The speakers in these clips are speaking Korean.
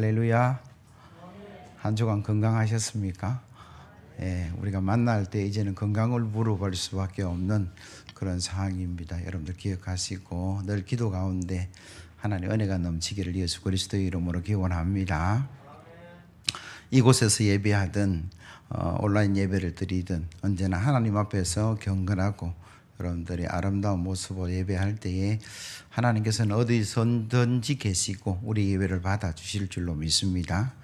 할렐루야. 한 주간 건강하셨습니까? 예, 우리가 만날 때 이제는 건강을 물어볼 수밖에 없는 그런 상황입니다. 여러분들 기억하시고 늘 기도 가운데 하나님 은혜가 넘치기를 예수 그리스도의 이름으로 기원합니다. 이곳에서 예배하든 어, 온라인 예배를 드리든 언제나 하나님 앞에서 경건하고 여러분들이 아름다운 모습으로 예배할 때에 하나님께서는 어디선든지 계시고 우리 예배를 받아 주실 줄로 믿습니다.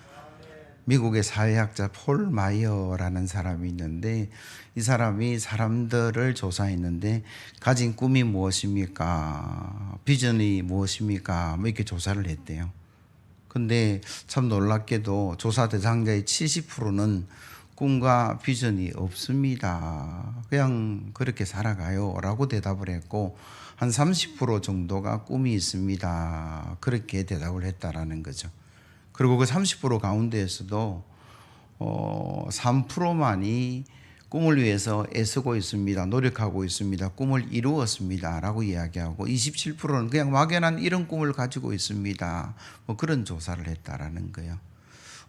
미국의 사회학자 폴 마이어라는 사람이 있는데 이 사람이 사람들을 조사했는데 가진 꿈이 무엇입니까? 비전이 무엇입니까? 뭐 이렇게 조사를 했대요. 근데 참 놀랍게도 조사 대상자의 70%는 꿈과 비전이 없습니다. 그냥 그렇게 살아가요. 라고 대답을 했고, 한 30% 정도가 꿈이 있습니다. 그렇게 대답을 했다라는 거죠. 그리고 그 30% 가운데에서도, 어, 3%만이 꿈을 위해서 애쓰고 있습니다. 노력하고 있습니다. 꿈을 이루었습니다. 라고 이야기하고 27%는 그냥 막연한 이런 꿈을 가지고 있습니다. 뭐 그런 조사를 했다라는 거예요.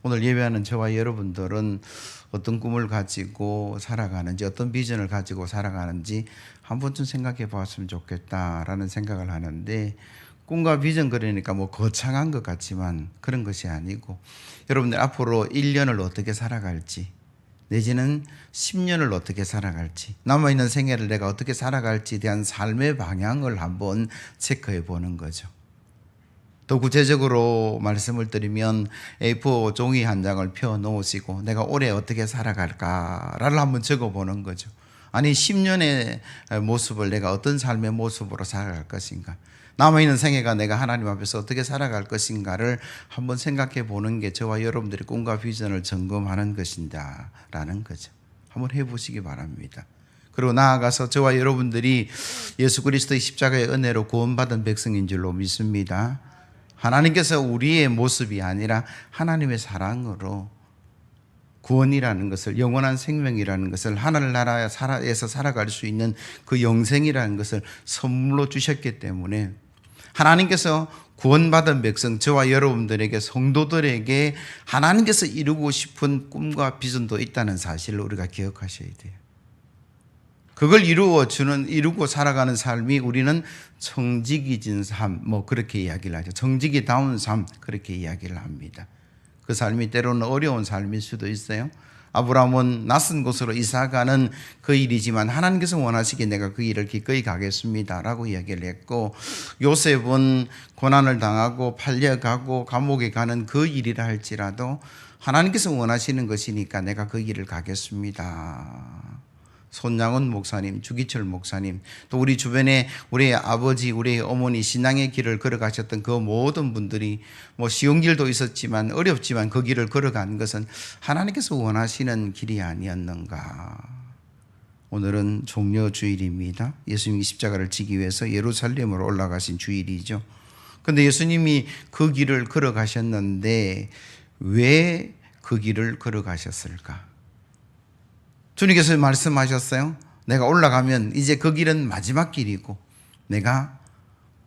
오늘 예배하는 저와 여러분들은 어떤 꿈을 가지고 살아가는지 어떤 비전을 가지고 살아가는지 한 번쯤 생각해 봤으면 좋겠다라는 생각을 하는데 꿈과 비전 그러니까 뭐 거창한 것 같지만 그런 것이 아니고 여러분들 앞으로 1년을 어떻게 살아갈지 내지는 10년을 어떻게 살아갈지 남아있는 생애를 내가 어떻게 살아갈지에 대한 삶의 방향을 한번 체크해 보는 거죠. 더 구체적으로 말씀을 드리면 A4 종이 한 장을 펴 놓으시고 내가 올해 어떻게 살아갈까를 한번 적어 보는 거죠. 아니 10년의 모습을 내가 어떤 삶의 모습으로 살아갈 것인가? 남아있는 생애가 내가 하나님 앞에서 어떻게 살아갈 것인가를 한번 생각해 보는 게 저와 여러분들의 꿈과 비전을 점검하는 것인다라는 거죠. 한번 해보시기 바랍니다. 그리고 나아가서 저와 여러분들이 예수 그리스도의 십자가의 은혜로 구원받은 백성인 줄로 믿습니다. 하나님께서 우리의 모습이 아니라 하나님의 사랑으로 구원이라는 것을 영원한 생명이라는 것을 하늘나라에서 살아갈 수 있는 그 영생이라는 것을 선물로 주셨기 때문에 하나님께서 구원받은 백성 저와 여러분들에게 성도들에게 하나님께서 이루고 싶은 꿈과 비전도 있다는 사실을 우리가 기억하셔야 돼요. 그걸 이루어 주는 이루고 살아가는 삶이 우리는 청지기진 삶, 뭐 그렇게 이야기를 하죠. 청지기다운 삶 그렇게 이야기를 합니다. 그 삶이 때로는 어려운 삶일 수도 있어요. 아브라함은 낯선 곳으로 이사 가는 그 일이지만 하나님께서 원하시기에 내가 그 일을 기꺼이 가겠습니다라고 이야기를 했고 요셉은 고난을 당하고 팔려가고 감옥에 가는 그 일이라 할지라도 하나님께서 원하시는 것이니까 내가 그 일을 가겠습니다. 손양원 목사님, 주기철 목사님, 또 우리 주변에 우리 아버지, 우리 어머니 신앙의 길을 걸어가셨던 그 모든 분들이 뭐 쉬운 길도 있었지만 어렵지만 그 길을 걸어간 것은 하나님께서 원하시는 길이 아니었는가. 오늘은 종려 주일입니다. 예수님이 십자가를 지기 위해서 예루살렘으로 올라가신 주일이죠. 근데 예수님이 그 길을 걸어가셨는데 왜 그 길을 걸어가셨을까? 주님께서 말씀하셨어요. 내가 올라가면 이제 그 길은 마지막 길이고 내가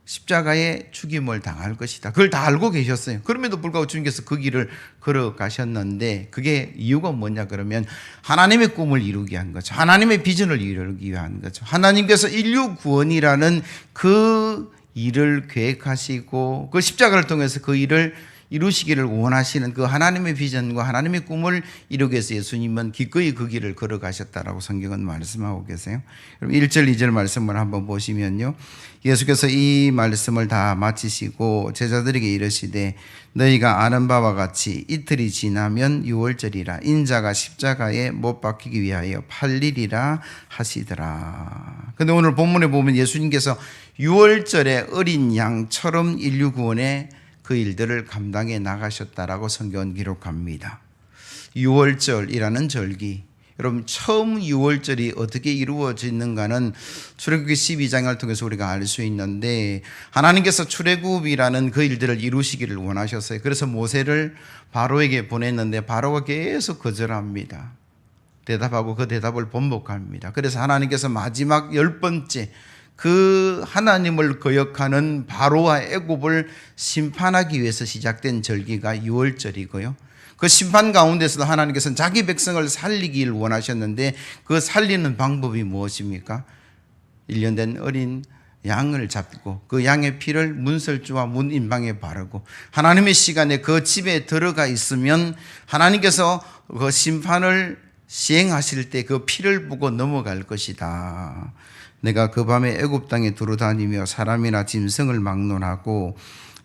십자가에 죽임을 당할 것이다. 그걸 다 알고 계셨어요. 그럼에도 불구하고 주님께서 그 길을 걸어가셨는데 그게 이유가 뭐냐 그러면 하나님의 꿈을 이루기 위한 거죠. 하나님의 비전을 이루기 위한 거죠. 하나님께서 인류 구원이라는 그 일을 계획하시고 그 십자가를 통해서 그 일을 이루시기를 원하시는 그 하나님의 비전과 하나님의 꿈을 이루기 위해서 예수님은 기꺼이 그 길을 걸어가셨다라고 성경은 말씀하고 계세요. 그럼 1절, 2절 말씀을 한번 보시면요. 예수께서 이 말씀을 다 마치시고 제자들에게 이르시되 너희가 아는 바와 같이 이틀이 지나면 6월절이라 인자가 십자가에 못 박히기 위하여 팔리리라 하시더라. 근데 오늘 본문에 보면 예수님께서 6월절에 어린 양처럼 인류 구원에 그 일들을 감당해 나가셨다라고 성경은 기록합니다. 6월절이라는 절기. 여러분 처음 6월절이 어떻게 이루어지는가는 출애굽기 12장을 통해서 우리가 알 수 있는데 하나님께서 출애굽이라는 그 일들을 이루시기를 원하셨어요. 그래서 모세를 바로에게 보냈는데 바로가 계속 거절합니다. 대답하고 그 대답을 번복합니다. 그래서 하나님께서 마지막 열 번째 그 하나님을 거역하는 바로와 애굽을 심판하기 위해서 시작된 절기가 유월절이고요. 그 심판 가운데서도 하나님께서는 자기 백성을 살리기를 원하셨는데 그 살리는 방법이 무엇입니까? 1년 된 어린 양을 잡고 그 양의 피를 문설주와 문인방에 바르고 하나님의 시간에 그 집에 들어가 있으면 하나님께서 그 심판을 시행하실 때 그 피를 보고 넘어갈 것이다. 내가 그 밤에 애굽 땅에 두루 다니며 사람이나 짐승을 막론하고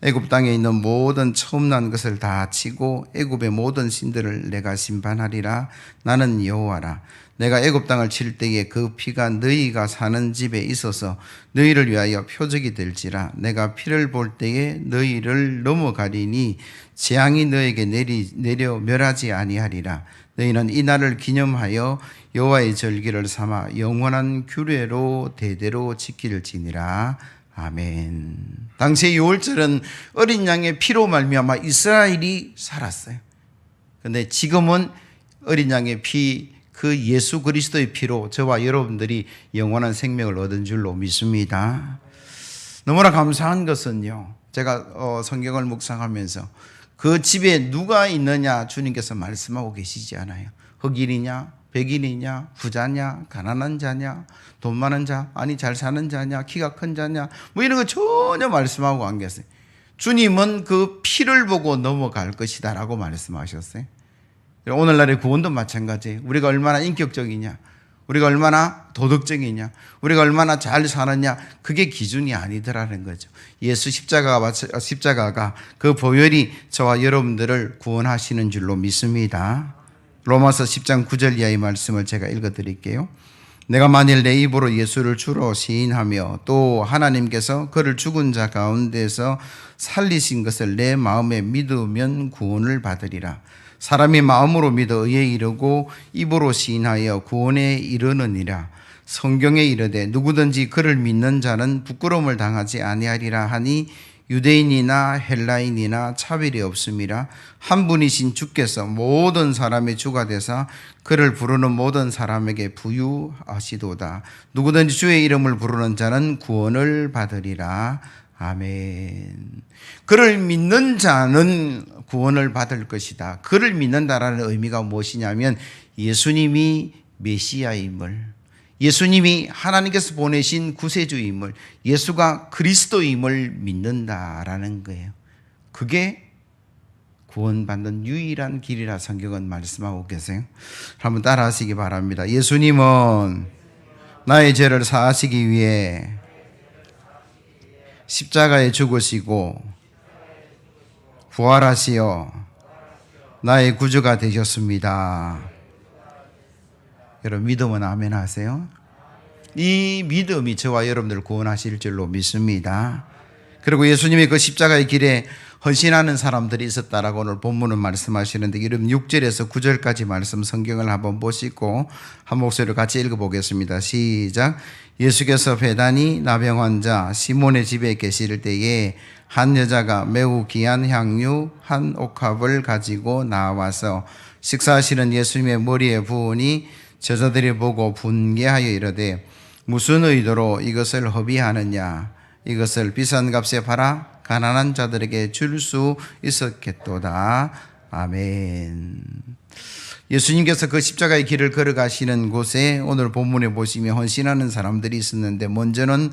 애굽 땅에 있는 모든 처음 난 것을 다 치고 애굽의 모든 신들을 내가 심판하리라. 나는 여호와라 내가 애굽 땅을 칠 때에 그 피가 너희가 사는 집에 있어서 너희를 위하여 표적이 될지라 내가 피를 볼 때에 너희를 넘어가리니 재앙이 너에게 내리 내려 멸하지 아니하리라 너희는 이 날을 기념하여 여호와의 절기를 삼아 영원한 규례로 대대로 지킬지니라 아멘. 당시의 유월절은 어린 양의 피로 말미암아 이스라엘이 살았어요. 근데 지금은 어린 양의 피, 그 예수 그리스도의 피로 저와 여러분들이 영원한 생명을 얻은 줄로 믿습니다. 너무나 감사한 것은요. 제가 어, 성경을 묵상하면서 그 집에 누가 있느냐 주님께서 말씀하고 계시지 않아요. 흑인이냐, 백인이냐, 부자냐, 가난한 자냐, 돈 많은 자, 아니 잘 사는 자냐, 키가 큰 자냐, 뭐 이런 거 전혀 말씀하고 안 계세요. 주님은 그 피를 보고 넘어갈 것이다라고 말씀하셨어요. 오늘날의 구원도 마찬가지예요. 우리가 얼마나 인격적이냐, 우리가 얼마나 도덕적이냐, 우리가 얼마나 잘 사느냐, 그게 기준이 아니더라는 거죠. 예수 십자가가, 십자가가 그 보혈이 저와 여러분들을 구원하시는 줄로 믿습니다. 로마서 10장 9절 이하의 말씀을 제가 읽어 드릴게요. 내가 만일 내 입으로 예수를 주로 시인하며 또 하나님께서 그를 죽은 자 가운데서 살리신 것을 내 마음에 믿으면 구원을 받으리라. 사람이 마음으로 믿어 의에 이르고 입으로 시인하여 구원에 이르느니라. 성경에 이르되 누구든지 그를 믿는 자는 부끄러움을 당하지 아니하리라 하니 유대인이나 헬라인이나 차별이 없음이라 한 분이신 주께서 모든 사람의 주가 되사 그를 부르는 모든 사람에게 부유하시도다. 누구든지 주의 이름을 부르는 자는 구원을 받으리라. 아멘. 그를 믿는 자는 구원을 받을 것이다. 그를 믿는다라는 의미가 무엇이냐면 예수님이 메시아임을 예수님이 하나님께서 보내신 구세주임을 예수가 그리스도임을 믿는다라는 거예요. 그게 구원받는 유일한 길이라 성경은 말씀하고 계세요. 한번 따라하시기 바랍니다. 예수님은 나의 죄를 사하시기 위해 십자가에 죽으시고 부활하시어 나의 구주가 되셨습니다. 여러분 믿으면 아멘 하세요. 이 믿음이 저와 여러분들 구원하실 줄로 믿습니다. 그리고 예수님이 그 십자가의 길에 헌신하는 사람들이 있었다라고 오늘 본문은 말씀하시는데 이름 6절에서 9절까지 말씀 성경을 한번 보시고 한 목소리로 같이 읽어보겠습니다. 시작. 예수께서 배단이 나병 환자 시몬의 집에 계실 때에 한 여자가 매우 귀한 향유 한 옥합을 가지고 나와서 식사하시는 예수님의 머리에 부으니 저자들이 보고 분개하여 이르되 무슨 의도로 이것을 허비하느냐 이것을 비싼 값에 팔아 가난한 자들에게 줄 수 있었겠도다 아멘 예수님께서 그 십자가의 길을 걸어가시는 곳에 오늘 본문에 보시면 헌신하는 사람들이 있었는데 먼저는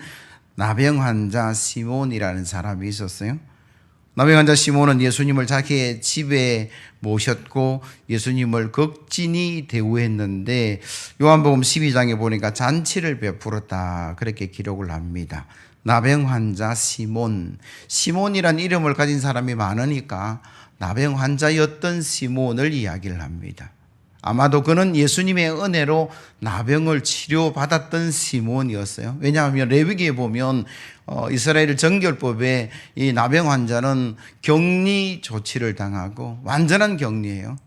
나병 환자 시몬이라는 사람이 있었어요. 나병 환자 시몬은 예수님을 자기의 집에 모셨고 예수님을 극진히 대우했는데 요한복음 12장에 보니까 잔치를 베풀었다 그렇게 기록을 합니다. 나병 환자 시몬 시몬이란 이름을 가진 사람이 많으니까 나병 환자였던 시몬을 이야기를 합니다. 아마도 그는 예수님의 은혜로 나병을 치료받았던 시몬이었어요. 왜냐하면 레위기에 보면 어, 이스라엘 정결법에 이 나병 환자는 격리 조치를 당하고 완전한 격리예요.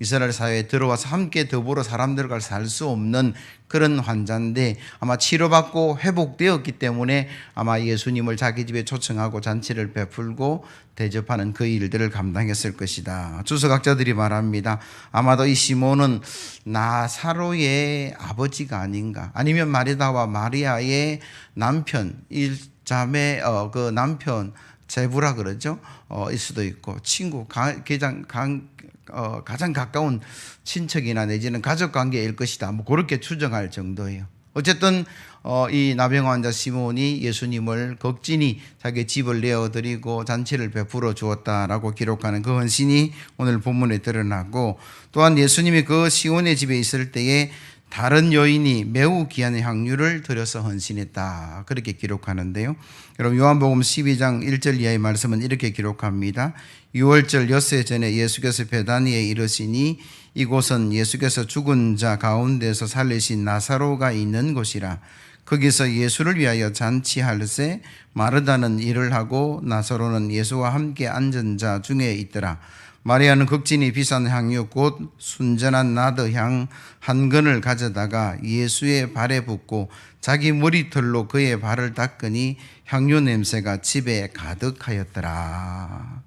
이스라엘 사회에 들어와서 함께 더불어 사람들과 살 수 없는 그런 환자인데 아마 치료받고 회복되었기 때문에 아마 예수님을 자기 집에 초청하고 잔치를 베풀고 대접하는 그 일들을 감당했을 것이다. 주석학자들이 말합니다. 아마도 이 시몬은 나사로의 아버지가 아닌가 아니면 마리다와 마리아의 남편 일자매 어, 그 남편 제부라 그러죠. 어, 일 수도 있고 친구 가, 가장 강, 어, 가장 가까운 친척이나 내지는 가족 관계일 것이다. 뭐 그렇게 추정할 정도예요. 어쨌든 어, 이 나병 환자 시몬이 예수님을 극진히 자기 집을 내어드리고 잔치를 베풀어 주었다라고 기록하는 그 헌신이 오늘 본문에 드러나고 또한 예수님이 그 시온의 집에 있을 때에 다른 여인이 매우 귀한 향유를 들여서 헌신했다. 그렇게 기록하는데요. 여러분 요한복음 12장 1절 이하의 말씀은 이렇게 기록합니다. 6월절 엿새 전에 예수께서 베다니에 이르시니 이곳은 예수께서 죽은 자 가운데서 살리신 나사로가 있는 곳이라. 거기서 예수를 위하여 잔치할세 마르다는 일을 하고 나사로는 예수와 함께 앉은 자 중에 있더라. 마리아는 극진히 비싼 향유 곧 순전한 나드 향 한 근을 가져다가 예수의 발에 붓고 자기 머리털로 그의 발을 닦으니 향유 냄새가 집에 가득하였더라.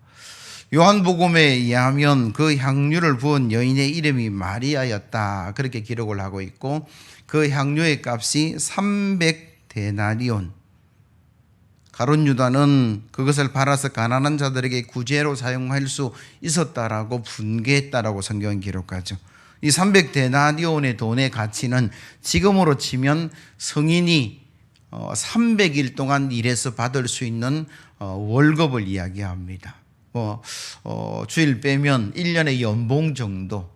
요한복음에 의하면 그 향유를 부은 여인의 이름이 마리아였다. 그렇게 기록을 하고 있고 그 향유의 값이 300 데나리온 가론 유다는 그것을 팔아서 가난한 자들에게 구제로 사용할 수 있었다라고 분개했다라고 성경은 기록하죠. 이 300데나리온의 돈의 가치는 지금으로 치면 성인이 300일 동안 일해서 받을 수 있는 어, 월급을 이야기합니다. 뭐 어, 주일 빼면 1년의 연봉 정도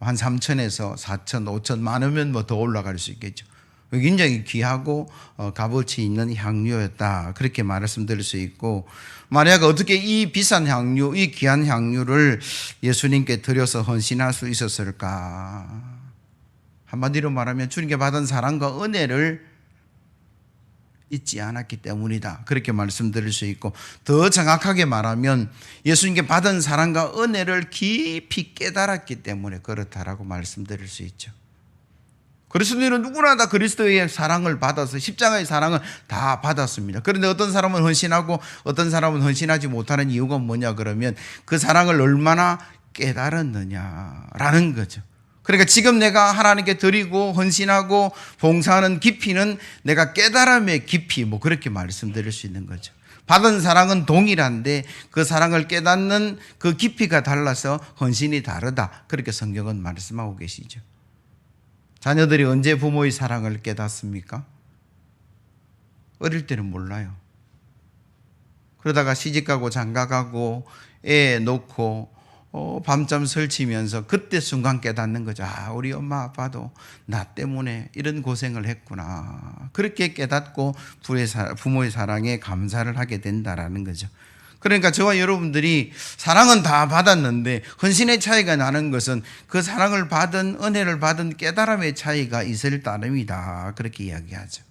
한 3천에서 4천, 5천 많으면 뭐 더 올라갈 수 있겠죠. 굉장히 귀하고 어, 값어치 있는 향유였다. 그렇게 말씀드릴 수 있고 마리아가 어떻게 이 비싼 향유, 이 귀한 향유를 예수님께 드려서 헌신할 수 있었을까? 한마디로 말하면 주님께 받은 사랑과 은혜를 잊지 않았기 때문이다. 그렇게 말씀드릴 수 있고 더 정확하게 말하면 예수님께 받은 사랑과 은혜를 깊이 깨달았기 때문에 그렇다라고 말씀드릴 수 있죠. 그리스도인은 누구나 다 그리스도의 사랑을 받아서 십자가의 사랑을 다 받았습니다. 그런데 어떤 사람은 헌신하고 어떤 사람은 헌신하지 못하는 이유가 뭐냐 그러면 그 사랑을 얼마나 깨달았느냐라는 거죠. 그러니까 지금 내가 하나님께 드리고 헌신하고 봉사하는 깊이는 내가 깨달음의 깊이 뭐 그렇게 말씀드릴 수 있는 거죠. 받은 사랑은 동일한데 그 사랑을 깨닫는 그 깊이가 달라서 헌신이 다르다. 그렇게 성경은 말씀하고 계시죠. 자녀들이 언제 부모의 사랑을 깨닫습니까? 어릴 때는 몰라요. 그러다가 시집가고 장가가고 애 놓고 어, 밤잠 설치면서 그때 순간 깨닫는 거죠. 아, 우리 엄마 아빠도 나 때문에 이런 고생을 했구나. 그렇게 깨닫고 부모의 사랑에 감사를 하게 된다라는 거죠. 그러니까 저와 여러분들이 사랑은 다 받았는데 헌신의 차이가 나는 것은 그 사랑을 받은 은혜를 받은 깨달음의 차이가 있을 따름이다. 그렇게 이야기하죠.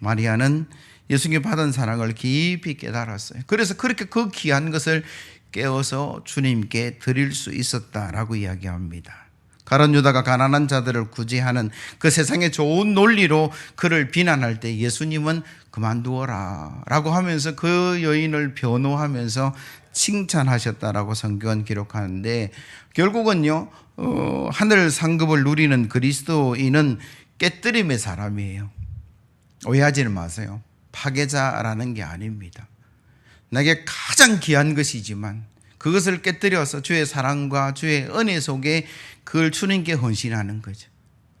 마리아는 예수님께 받은 사랑을 깊이 깨달았어요. 그래서 그렇게 그 귀한 것을 깨워서 주님께 드릴 수 있었다라고 이야기합니다. 가론 유다가 가난한 자들을 구제하는 그 세상의 좋은 논리로 그를 비난할 때 예수님은 그만두어라 라고 하면서 그 여인을 변호하면서 칭찬하셨다라고 성경은 기록하는데 결국은요 어, 하늘 상급을 누리는 그리스도인은 깨뜨림의 사람이에요. 오해하지는 마세요. 파괴자라는 게 아닙니다. 내게 가장 귀한 것이지만 그것을 깨뜨려서 주의 사랑과 주의 은혜 속에 그걸 주님께 헌신하는 거죠.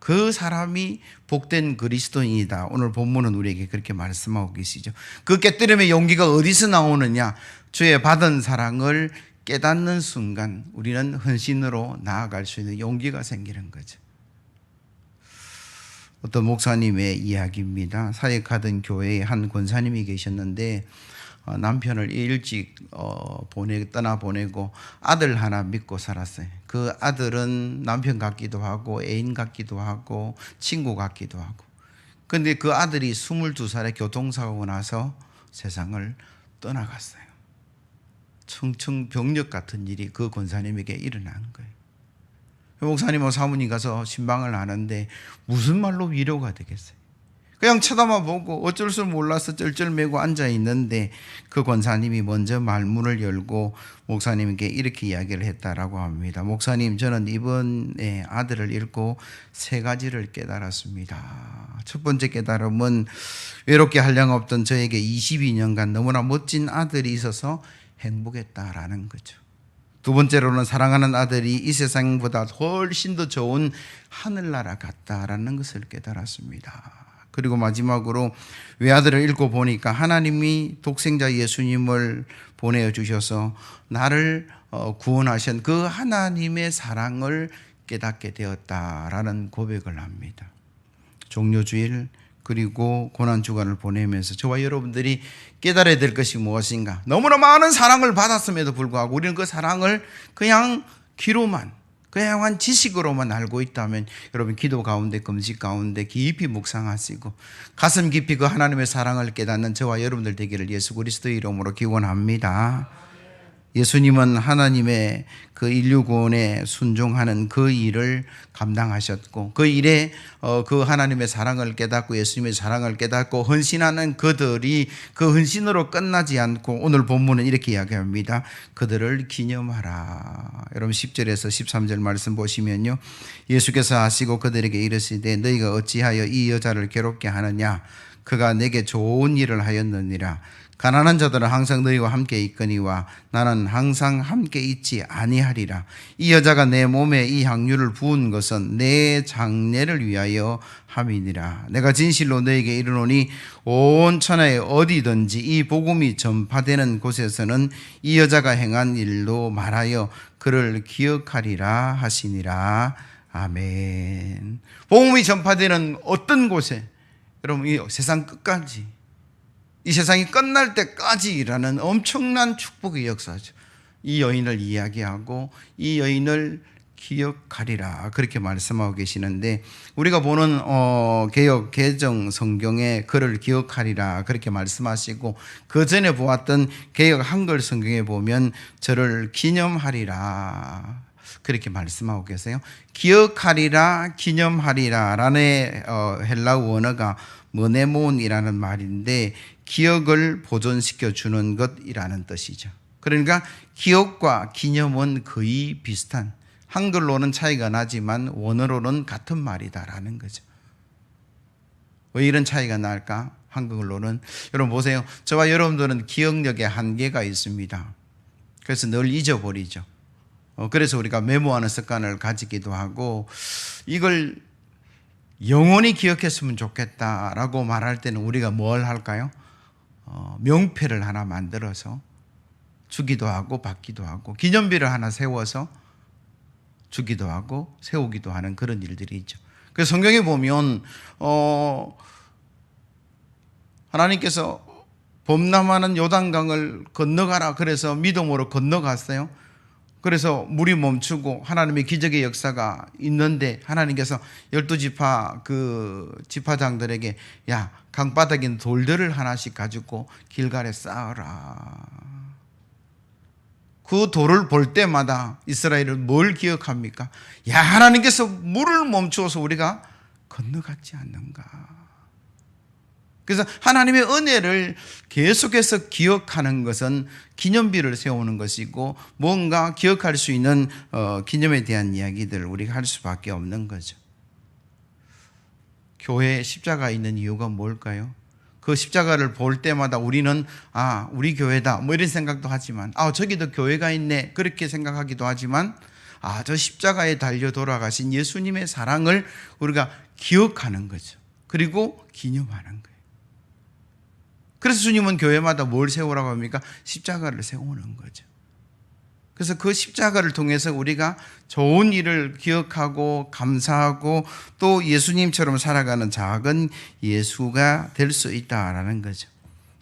그 사람이 복된 그리스도인이다. 오늘 본문은 우리에게 그렇게 말씀하고 계시죠. 그 깨뜨림의 용기가 어디서 나오느냐? 주의 받은 사랑을 깨닫는 순간 우리는 헌신으로 나아갈 수 있는 용기가 생기는 거죠. 어떤 목사님의 이야기입니다. 사역하던 교회에 한 권사님이 계셨는데 어, 남편을 일찍 어, 보내 떠나 보내고 아들 하나 믿고 살았어요. 그 아들은 남편 같기도 하고 애인 같기도 하고 친구 같기도 하고. 근데 그 아들이 22살에 교통사고 나서 세상을 떠나갔어요. 청청병력 같은 일이 그 권사님에게 일어난 거예요. 목사님하고 사모님 가서 신방을 하는데 무슨 말로 위로가 되겠어요? 그냥 쳐다만 보고 어쩔 줄 몰라서 쩔쩔매고 앉아 있는데 그 권사님이 먼저 말문을 열고 목사님께 이렇게 이야기를 했다라고 합니다. 목사님, 저는 이번에 아들을 잃고 세 가지를 깨달았습니다. 첫 번째 깨달음은 외롭게 한량 없던 저에게 22년간 너무나 멋진 아들이 있어서 행복했다라는 거죠. 두 번째로는 사랑하는 아들이 이 세상보다 훨씬 더 좋은 하늘나라 같다라는 것을 깨달았습니다. 그리고 마지막으로 외아들을 읽고 보니까 하나님이 독생자 예수님을 보내어 주셔서 나를 어, 구원하신 그 하나님의 사랑을 깨닫게 되었다라는 고백을 합니다. 종료주일 그리고 고난 주간을 보내면서 저와 여러분들이 깨달아야 될 것이 무엇인가? 너무나 많은 사랑을 받았음에도 불구하고 우리는 그 사랑을 그냥 귀로만 그냥 한 지식으로만 알고 있다면 여러분 기도 가운데 금식 가운데 깊이 묵상하시고 가슴 깊이 그 하나님의 사랑을 깨닫는 저와 여러분들 되기를 예수 그리스도의 이름으로 기원합니다. 예수님은 하나님의 그 인류 구원에 순종하는 그 일을 감당하셨고 그 일에 어, 그 하나님의 사랑을 깨닫고 예수님의 사랑을 깨닫고 헌신하는 그들이 그 헌신으로 끝나지 않고 오늘 본문은 이렇게 이야기합니다. 그들을 기념하라. 여러분 10절에서 13절 말씀 보시면요. 예수께서 하시고 그들에게 이르시되 너희가 어찌하여 이 여자를 괴롭게 하느냐 그가 내게 좋은 일을 하였느니라 가난한 자들은 항상 너희와 함께 있거니와 나는 항상 함께 있지 아니하리라. 이 여자가 내 몸에 이 향유를 부은 것은 내 장례를 위하여 함이니라. 내가 진실로 너에게 이르노니 온 천하에 어디든지 이 복음이 전파되는 곳에서는 이 여자가 행한 일로 말하여 그를 기억하리라 하시니라. 아멘. 복음이 전파되는 어떤 곳에 여러분 이 세상 끝까지 이 세상이 끝날 때까지 일하는 엄청난 축복의 역사죠. 이 여인을 이야기하고 이 여인을 기억하리라. 그렇게 말씀하고 계시는데 우리가 보는 어, 개혁 개정 성경에 그를 기억하리라. 그렇게 말씀하시고 그 전에 보았던 개혁 한글 성경에 보면 저를 기념하리라 그렇게 말씀하고 계세요. 기억하리라 기념하리라라는 어, 헬라어 원어가 머네몬이라는 말인데 기억을 보존시켜 주는 것이라는 뜻이죠. 그러니까 기억과 기념은 거의 비슷한 한글로는 차이가 나지만 원어로는 같은 말이다라는 거죠. 왜 이런 차이가 날까? 한글로는 여러분 보세요. 저와 여러분들은 기억력에 한계가 있습니다. 그래서 늘 잊어버리죠. 어, 그래서 우리가 메모하는 습관을 가지기도 하고 이걸 영원히 기억했으면 좋겠다라고 말할 때는 우리가 뭘 할까요? 어, 명패를 하나 만들어서 주기도 하고 받기도 하고 기념비를 하나 세워서 주기도 하고 세우기도 하는 그런 일들이 있죠. 그래서 성경에 보면 어, 하나님께서 범람하는 요단강을 건너가라 그래서 믿음으로 건너갔어요. 그래서 물이 멈추고 하나님의 기적의 역사가 있는데 하나님께서 열두 지파 그 지파장들에게 야 강바닥에 있는 돌들을 하나씩 가지고 길갈에 쌓아라. 그 돌을 볼 때마다 이스라엘은 뭘 기억합니까? 야 하나님께서 물을 멈추어서 우리가 건너갔지 않는가? 그래서 하나님의 은혜를 계속해서 기억하는 것은 기념비를 세우는 것이고 뭔가 기억할 수 있는 어, 기념에 대한 이야기들을 우리가 할 수밖에 없는 거죠. 교회에 십자가 있는 이유가 뭘까요? 그 십자가를 볼 때마다 우리는 아 우리 교회다 뭐 이런 생각도 하지만 아 저기도 교회가 있네 그렇게 생각하기도 하지만 아 저 십자가에 달려 돌아가신 예수님의 사랑을 우리가 기억하는 거죠. 그리고 기념하는 거예요. 그래서 주님은 교회마다 뭘 세우라고 합니까? 십자가를 세우는 거죠. 그래서 그 십자가를 통해서 우리가 좋은 일을 기억하고 감사하고 또 예수님처럼 살아가는 작은 예수가 될 수 있다라는 거죠.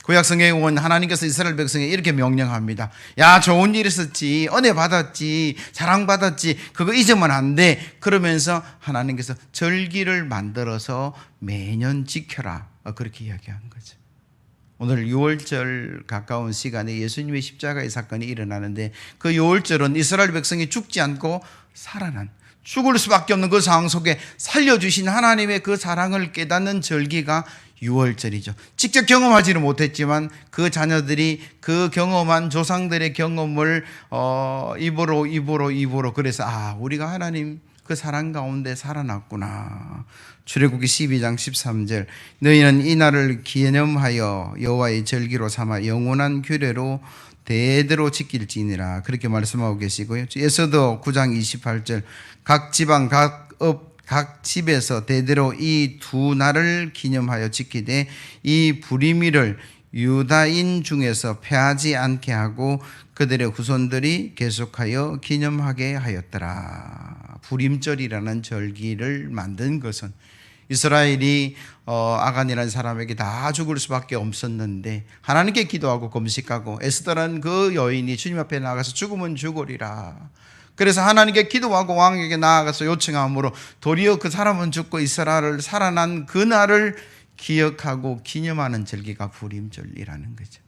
구약 성경에 온 하나님께서 이스라엘 백성에 이렇게 명령합니다. 야, 좋은 일 있었지. 은혜 받았지. 사랑 받았지. 그거 잊으면 안 돼. 그러면서 하나님께서 절기를 만들어서 매년 지켜라. 그렇게 이야기한 거죠. 오늘 6월절 가까운 시간에 예수님의 십자가의 사건이 일어나는데 그 6월절은 이스라엘 백성이 죽지 않고 살아난 죽을 수밖에 없는 그 상황 속에 살려주신 하나님의 그 사랑을 깨닫는 절기가 6월절이죠. 직접 경험하지는 못했지만 그 자녀들이 그 경험한 조상들의 경험을 어, 입으로 입으로 입으로 그래서 아 우리가 하나님 그 사랑 가운데 살아났구나. 출애굽기 12장 13절 너희는 이 날을 기념하여 여호와의 절기로 삼아 영원한 규례로 대대로 지킬지니라 그렇게 말씀하고 계시고요. 에서도 9장 28절 각 지방 각업 각 집에서 대대로 이 두 날을 기념하여 지키되 이 불임이를 유다인 중에서 패하지 않게 하고 그들의 후손들이 계속하여 기념하게 하였더라. 불임절이라는 절기를 만든 것은 이스라엘이 어, 아간이라는 사람에게 다 죽을 수밖에 없었는데 하나님께 기도하고 금식하고 에스더라는 그 여인이 주님 앞에 나가서 죽으면 죽으리라. 그래서 하나님께 기도하고 왕에게 나아가서 요청함으로 도리어 그 사람은 죽고 이스라엘을 살아난 그날을 기억하고 기념하는 절기가 불임절이라는 거죠.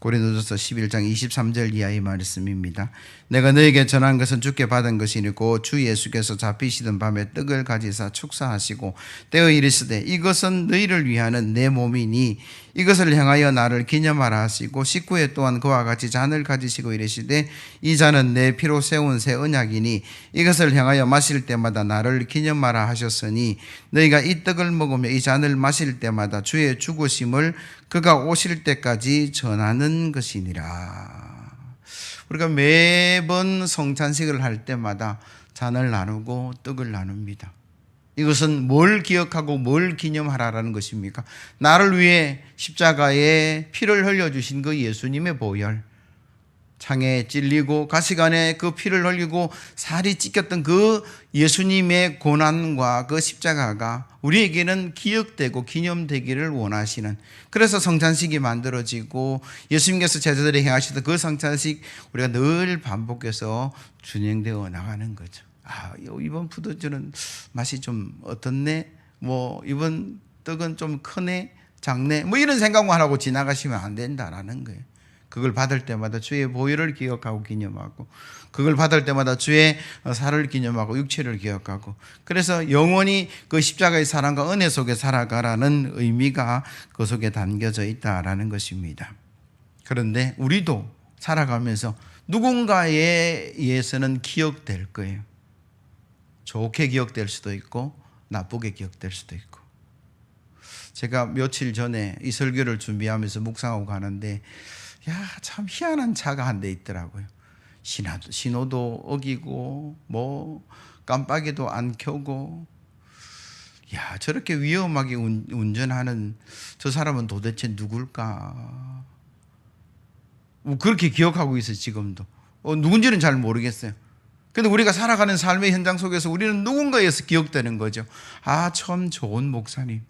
고린도전서 11장 23절 이하의 말씀입니다. 내가 너에게 전한 것은 주께 받은 것이니고 주 예수께서 잡히시던 밤에 떡을 가지사 축사하시고 때어 이르시되 이것은 너희를 위하는 내 몸이니 이것을 향하여 나를 기념하라 하시고 식구에 또한 그와 같이 잔을 가지시고 이르시되 이 잔은 내 피로 세운 새 언약이니 이것을 향하여 마실 때마다 나를 기념하라 하셨으니 너희가 이 떡을 먹으며 이 잔을 마실 때마다 주의 죽으심을 그가 오실 때까지 전하는 것이니라. 우리가 매번 성찬식을 할 때마다 잔을 나누고 떡을 나눕니다. 이것은 뭘 기억하고 뭘 기념하라라는 것입니까? 나를 위해 십자가에 피를 흘려주신 그 예수님의 보혈. 창에 찔리고 가시관에 그 피를 흘리고 살이 찢겼던 그 예수님의 고난과 그 십자가가 우리에게는 기억되고 기념되기를 원하시는 그래서 성찬식이 만들어지고 예수님께서 제자들이 행하시던 그 성찬식 우리가 늘 반복해서 준행되어 나가는 거죠. 아, 이번 푸드주는 맛이 좀 어떻네? 뭐 이번 떡은 좀 크네? 작네? 뭐 이런 생각만 하고 지나가시면 안 된다라는 거예요. 그걸 받을 때마다 주의 보혈을 기억하고 기념하고 그걸 받을 때마다 주의 살을 기념하고 육체를 기억하고 그래서 영원히 그 십자가의 사랑과 은혜 속에 살아가라는 의미가 그 속에 담겨져 있다라는 것입니다. 그런데 우리도 살아가면서 누군가에 의해서는 기억될 거예요. 좋게 기억될 수도 있고 나쁘게 기억될 수도 있고 제가 며칠 전에 이 설교를 준비하면서 묵상하고 가는데 야, 참 희한한 차가 한 대 있더라고요. 신호도, 신호도 어기고, 뭐, 깜빡이도 안 켜고, 야, 저렇게 위험하게 운, 운전하는 저 사람은 도대체 누굴까? 뭐 그렇게 기억하고 있어요, 지금도. 어, 누군지는 잘 모르겠어요. 근데 우리가 살아가는 삶의 현장 속에서 우리는 누군가에서 기억되는 거죠. 아, 참 좋은 목사님.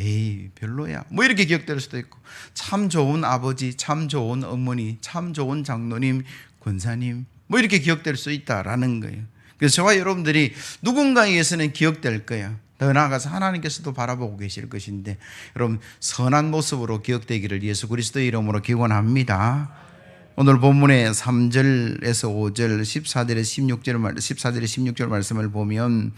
에이, 별로야. 뭐 이렇게 기억될 수도 있고. 참 좋은 아버지, 참 좋은 어머니, 참 좋은 장로님, 권사님. 뭐 이렇게 기억될 수 있다라는 거예요. 그래서 저와 여러분들이 누군가에게서는 기억될 거예요. 더 나아가서 하나님께서도 바라보고 계실 것인데, 여러분, 선한 모습으로 기억되기를 예수 그리스도의 이름으로 기원합니다. 오늘 본문의 3절에서 5절, 14절에서 16절, 14절에 16절 말씀을 보면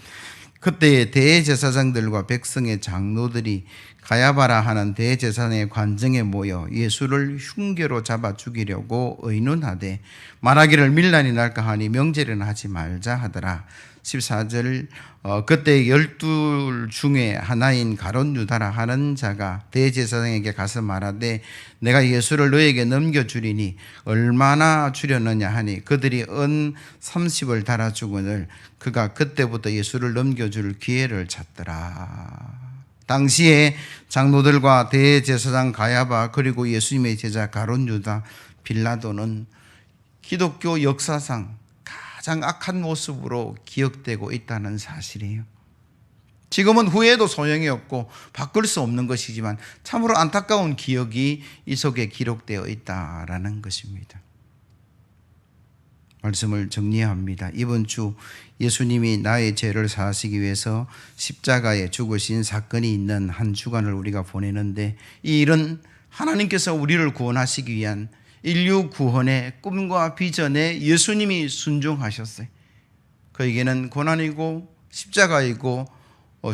그때 대제사장들과 백성의 장로들이 가야바라 하는 대제사장의 관정에 모여 예수를 흉계로 잡아 죽이려고 의논하되 말하기를 밀란이 날까 하니 명제를 하지 말자 하더라. 14절 어, 그때 열둘 중에 하나인 가론 유다라 하는 자가 대제사장에게 가서 말하되 내가 예수를 너에게 넘겨 주리니 얼마나 주려느냐 하니 그들이 은 30을 달아 주거늘 그가 그때부터 예수를 넘겨 줄 기회를 찾더라. 당시에 장로들과 대제사장 가야바 그리고 예수님의 제자 가론 유다 빌라도는 기독교 역사상 가장 악한 모습으로 기억되고 있다는 사실이에요. 지금은 후회도 소용이 없고 바꿀 수 없는 것이지만 참으로 안타까운 기억이 이 속에 기록되어 있다라는 것입니다. 말씀을 정리합니다. 이번 주 예수님이 나의 죄를 사하시기 위해서 십자가에 죽으신 사건이 있는 한 주간을 우리가 보내는데 이 일은 하나님께서 우리를 구원하시기 위한 인류 구원의 꿈과 비전에 예수님이 순종하셨어요. 그에게는 고난이고 십자가이고 어,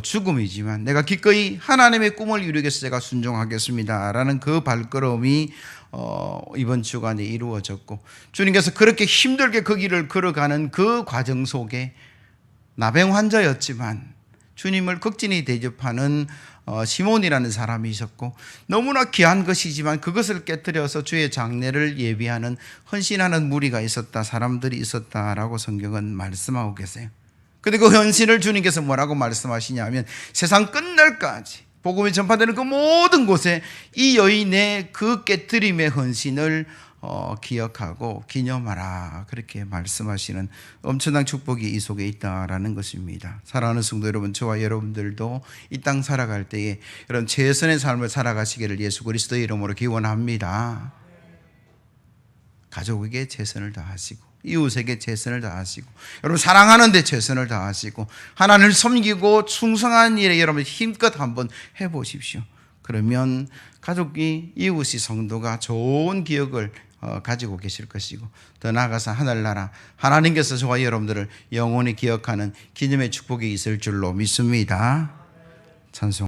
죽음이지만 내가 기꺼이 하나님의 꿈을 위해서 제가 순종하겠습니다라는 그 발걸음이 어, 이번 주간에 이루어졌고 주님께서 그렇게 힘들게 그 길을 걸어가는 그 과정 속에 나병 환자였지만 주님을 극진히 대접하는 어, 시몬이라는 사람이 있었고 너무나 귀한 것이지만 그것을 깨뜨려서 주의 장례를 예비하는 헌신하는 무리가 있었다 사람들이 있었다라고 성경은 말씀하고 계세요. 근데 그 헌신을 주님께서 뭐라고 말씀하시냐면 세상 끝날까지 복음이 전파되는 그 모든 곳에 이 여인의 그 깨뜨림의 헌신을 어, 기억하고 기념하라 그렇게 말씀하시는 엄청난 축복이 이 속에 있다라는 것입니다. 사랑하는 성도 여러분, 저와 여러분들도 이 땅 살아갈 때에 이런 최선의 삶을 살아가시기를 예수 그리스도의 이름으로 기원합니다. 가족에게 최선을 다하시고 이웃에게 최선을 다하시고 여러분 사랑하는 데 최선을 다하시고 하나님을 섬기고 충성한 일에 여러분 힘껏 한번 해 보십시오. 그러면 가족이 이웃이 성도가 좋은 기억을 어, 가지고 계실 것이고 더 나아가서 하늘나라 하나님께서 저와 여러분들을 영원히 기억하는 기념의 축복이 있을 줄로 믿습니다. 찬송.